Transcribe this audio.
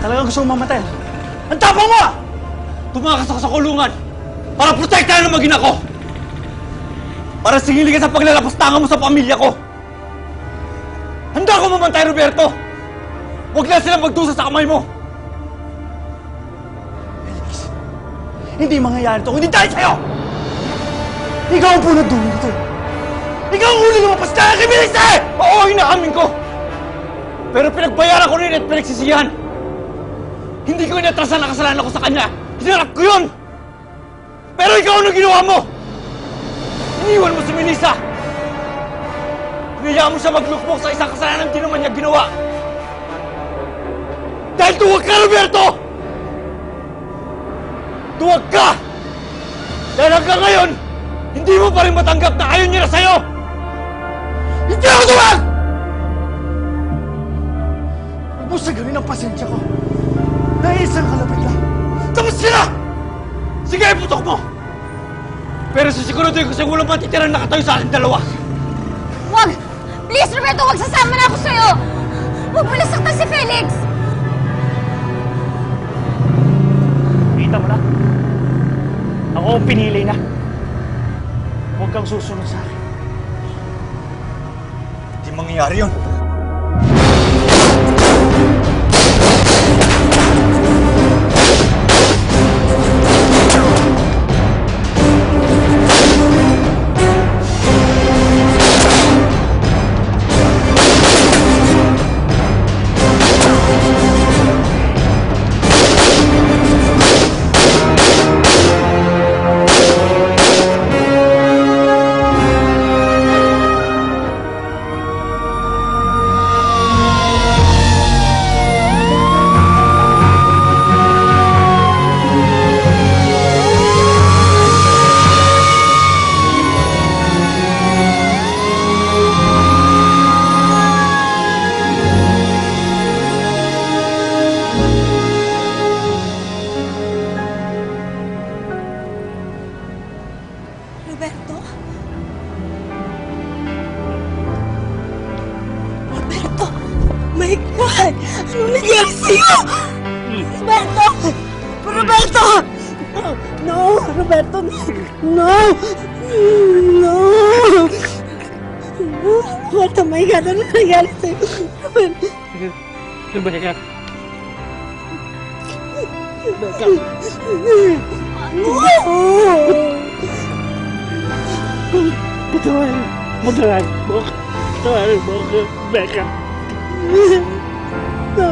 Talagang gusto mo mamatay. Ang tapang mo! ah! Tumakas ako sa kulungan para protektahan ang magina ko! Para singili ka sa paglalapastangan mo sa pamilya ko! Handa ko mamantay, Roberto! Huwag na silang magdusa sa kamay mo! Felix, hindi mangyayari to kundi dahil sa'yo! Ikaw ang punot dulo nito! Ikaw ang huli lumabas kaya kay Felix eh! Oo, inaamin ko! Pero pinagbayaran ko rin at pinagsisihan! Hindi ko inatrasan ang kasalanan ko sa kanya! Hinarap ko yun! Pero ikaw ano ginawa mo? Iniwan mo si Melissa! Pinayaan mo siya maglukmok sa isang kasalanan di naman niya ginawa! Dahil tuwag ka, Roberto! Tuwag ka! Dahil hanggang ngayon, hindi mo pa rin matanggap na ayaw niya na sa'yo! Hindi ako tuwag! Isang kalapit lang. Tapos sila! Sige, putok mo! Pero sisiguraduhin ko siyang walang matitirang nakatayo sa akin dalawa. Wag! Please, Roberto, wag sasama na ako sa'yo! Huwag mo nasaktan si Felix! Kita mo na? Ako ang pinili na. Huwag kang susunod sa akin. Hindi mangyayari yun. Roberto? Roberto! My God! Ano nangyari sa'yo? Roberto! Roberto! No! Roberto! No! No! Roberto, my God! Ano nangyari sa'yo? Roberto! Rebecca. Patawarin. Patawarin mo. Patawarin mo ako. No!